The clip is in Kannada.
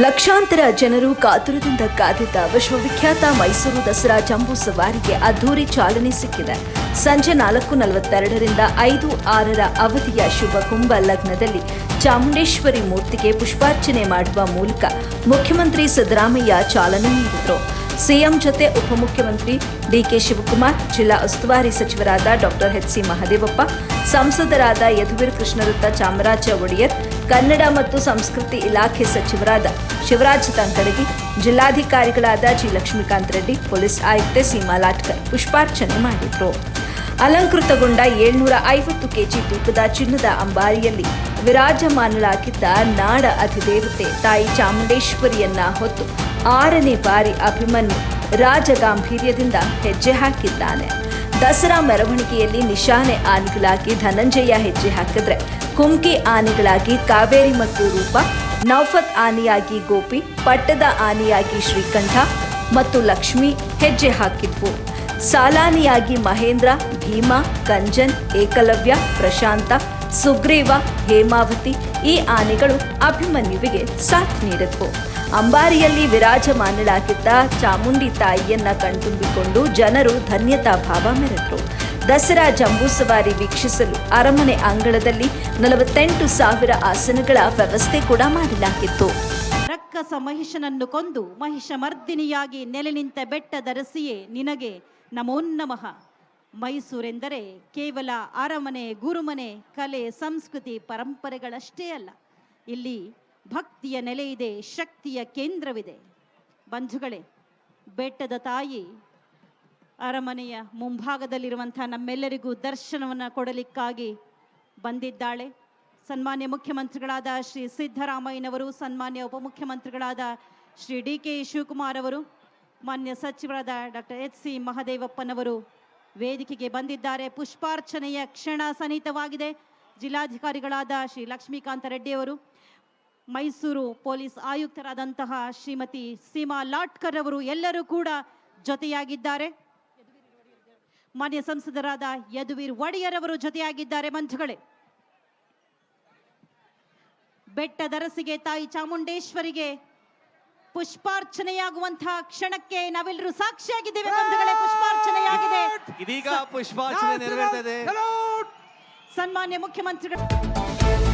ಲಕ್ಷಾಂತರ ಜನರು ಕಾತುರದಿಂದ ಕಾದಿದ್ದ ವಿಶ್ವವಿಖ್ಯಾತ ಮೈಸೂರು ದಸರಾ ಜಂಬೂ ಸವಾರಿಗೆ ಅದ್ದೂರಿ ಚಾಲನೆ ಸಿಕ್ಕಿದೆ. ಸಂಜೆ ನಾಲ್ಕು ನಲವತ್ತೆರಡರಿಂದ ಐದು ಆರರ ಅವಧಿಯ ಶುಭ ಕುಂಭ ಲಗ್ನದಲ್ಲಿ ಚಾಮುಂಡೇಶ್ವರಿ ಮೂರ್ತಿಗೆ ಪುಷ್ಪಾರ್ಚನೆ ಮಾಡುವ ಮೂಲಕ ಮುಖ್ಯಮಂತ್ರಿ ಸಿದ್ದರಾಮಯ್ಯ ಚಾಲನೆ ನೀಡಿದರು. ಸಿಎಂ ಜೊತೆ ಉಪಮುಖ್ಯಮಂತ್ರಿ ಡಿಕೆ ಶಿವಕುಮಾರ್, ಜಿಲ್ಲಾ ಉಸ್ತುವಾರಿ ಸಚಿವರಾದ ಡಾಕ್ಟರ್ ಎಚ್ಸಿ ಮಹದೇವಪ್ಪ, ಸಂಸದರಾದ ಯದುವೀರ್ ಕೃಷ್ಣದತ್ತ ಚಾಮರಾಜ ಒಡೆಯರ್, ಕನ್ನಡ ಮತ್ತು ಸಂಸ್ಕೃತಿ ಇಲಾಖೆ ಸಚಿವರಾದ ಶಿವರಾಜ್ ತಂಕಡಗಿ ಜಿಲ್ಲಾಧಿಕಾರಿಗಳಾದ ಜಿ ಲಕ್ಷ್ಮೀಕಾಂತ್ ರೆಡ್ಡಿ, ಪೊಲೀಸ್ ಆಯುಕ್ತೆ ಸೀಮಾ ಲಾಟ್ಕರ್ ಪುಷ್ಪಾರ್ಚನೆ ಮಾಡಿದರು. ಅಲಂಕೃತಗೊಂಡ ಏಳ್ನೂರ ಐವತ್ತು ಕೆಜಿ ತೂಕದ ಚಿನ್ನದ ಅಂಬಾರಿಯಲ್ಲಿ ವಿರಾಜಮಾನಳಾಗಿದ್ದ ನಾಡ ಅಧಿದೇವತೆ ತಾಯಿ ಚಾಮುಂಡೇಶ್ವರಿಯನ್ನ ಹೊತ್ತು ಆರನೇ ಬಾರಿ ಅಭಿಮನ್ಯು ರಾಜಗಾಂಭೀರ್ಯದಿಂದ ಹೆಜ್ಜೆ ಹಾಕಿದ್ದಾನೆ. ದಸರಾ ಮೆರವಣಿಗೆಯಲ್ಲಿ ನಿಶಾನೆ ಆನೆಗಳಾಗಿ ಧನಂಜಯ ಹೆಜ್ಜೆ ಹಾಕಿದ್ರೆ ಕುಮ್ಕಿ ಆನೆಗಳಾಗಿ ಕಾವೇರಿ ಮತ್ತು ರೂಪ, ನೌಫತ್ ಆನೆಯಾಗಿ ಗೋಪಿ, ಪಟ್ಟದ ಆನೆಯಾಗಿ ಶ್ರೀಕಂಠ ಮತ್ತು ಲಕ್ಷ್ಮಿ ಹೆಜ್ಜೆ ಹಾಕಿದ್ವು. ಸಾಲಾನಿಯಾಗಿ ಮಹೇಂದ್ರ, ಭೀಮಾ ಗಂಜನ್ ಏಕಲವ್ಯ, ಪ್ರಶಾಂತ ಸುಗ್ರೀವ, ಹೇಮಾವತಿ ಈ ಆನೆಗಳು ಅಭಿಮನ್ಯುವಿಗೆ ಸಾಥ್ ನೀಡಿದ್ವು. ಅಂಬಾರಿಯಲ್ಲಿ ವಿರಾಜಮಾನಳಾಗಿದ್ದ ಚಾಮುಂಡಿ ತಾಯಿಯನ್ನ ಕಣ್ತುಂಬಿಕೊಂಡು ಜನರು ಧನ್ಯತಾ ಭಾವ ಮೆರೆದರು. ದಸರಾ ಜಂಬೂ ಸವಾರಿ ವೀಕ್ಷಿಸಲು ಅರಮನೆ ಅಂಗಳದಲ್ಲಿ ನಲವತ್ತೆಂಟು ಸಾವಿರ ಆಸನಗಳ ವ್ಯವಸ್ಥೆ ಕೂಡ ಮಾಡಲಾಗಿತ್ತು. ರಕ್ಕಸ ಮಹಿಷನನ್ನು ಕೊಂದು ಮಹಿಷ ಮರ್ದಿನಿಯಾಗಿ ನೆಲೆ ನಿಂತ ಬೆಟ್ಟದರಸಿಯೇ ನಿನಗೆ ನಮೋ ನಮಃ ಮೈಸೂರೆಂದರೆ ಕೇವಲ ಅರಮನೆ, ಗುರುಮನೆ, ಕಲೆ, ಸಂಸ್ಕೃತಿ, ಪರಂಪರೆಗಳಷ್ಟೇ ಅಲ್ಲ. ಇಲ್ಲಿ ಭಕ್ತಿಯ ನೆಲೆಯಿದೆ ಶಕ್ತಿಯ ಕೇಂದ್ರವಿದೆ. ಬಂಧುಗಳೇ, ಬೆಟ್ಟದ ತಾಯಿ, ಅರಮನೆಯ ಮುಂಭಾಗದಲ್ಲಿರುವಂಥ ನಮ್ಮೆಲ್ಲರಿಗೂ ದರ್ಶನವನ್ನು ಕೊಡಲಿಕ್ಕಾಗಿ ಬಂದಿದ್ದಾಳೆ. ಸನ್ಮಾನ್ಯ ಮುಖ್ಯಮಂತ್ರಿಗಳಾದ ಶ್ರೀ ಸಿದ್ದರಾಮಯ್ಯನವರು, ಸನ್ಮಾನ್ಯ ಉಪಮುಖ್ಯಮಂತ್ರಿಗಳಾದ ಶ್ರೀ ಡಿ ಕೆ ಶಿವಕುಮಾರ್ ಅವರು, ಮಾನ್ಯ ಸಚಿವರಾದ ಡಾಕ್ಟರ್ ಎಚ್ ಸಿ ಮಹದೇವಪ್ಪನವರು ವೇದಿಕೆಗೆ ಬಂದಿದ್ದಾರೆ. ಪುಷ್ಪಾರ್ಚನೆಯ ಕ್ಷಣ ಸನ್ನಿಹಿತವಾಗಿದೆ ಜಿಲ್ಲಾಧಿಕಾರಿಗಳಾದ ಶ್ರೀ ಲಕ್ಷ್ಮೀಕಾಂತ ರೆಡ್ಡಿಯವರು ಮೈಸೂರು ಪೊಲೀಸ್ ಆಯುಕ್ತರಾದಂತಹ ಶ್ರೀಮತಿ ಸೀಮಾ ಲಾಟ್ಕರ್ ಅವರು ಎಲ್ಲರೂ ಕೂಡ ಜೊತೆಯಾಗಿದ್ದಾರೆ. ಮಾನ್ಯ ಸಂಸದರಾದ ಯದುವೀರ್ ಒಡೆಯರ್ ಅವರು ಜೊತೆಯಾಗಿದ್ದಾರೆ ಮಂಜುಗಳೇ ಬೆಟ್ಟದರಸಿಗೆ ತಾಯಿ ಚಾಮುಂಡೇಶ್ವರಿಗೆ ಪುಷ್ಪಾರ್ಚನೆಯಾಗುವಂತಹ ಕ್ಷಣಕ್ಕೆ ನಾವೆಲ್ಲರೂ ಸಾಕ್ಷಿಯಾಗಿದ್ದೇವೆ ಬಂಧುಗಳೇ. ಪುಷ್ಪಾರ್ಚನೆಯಾಗಿದೆ ಇದೀಗ ಪುಷ್ಪಾರ್ಚನೆ ನೆರವೇರ್ತಾ ಇದೆ ಸನ್ಮಾನ್ಯ ಮುಖ್ಯಮಂತ್ರಿಗಳು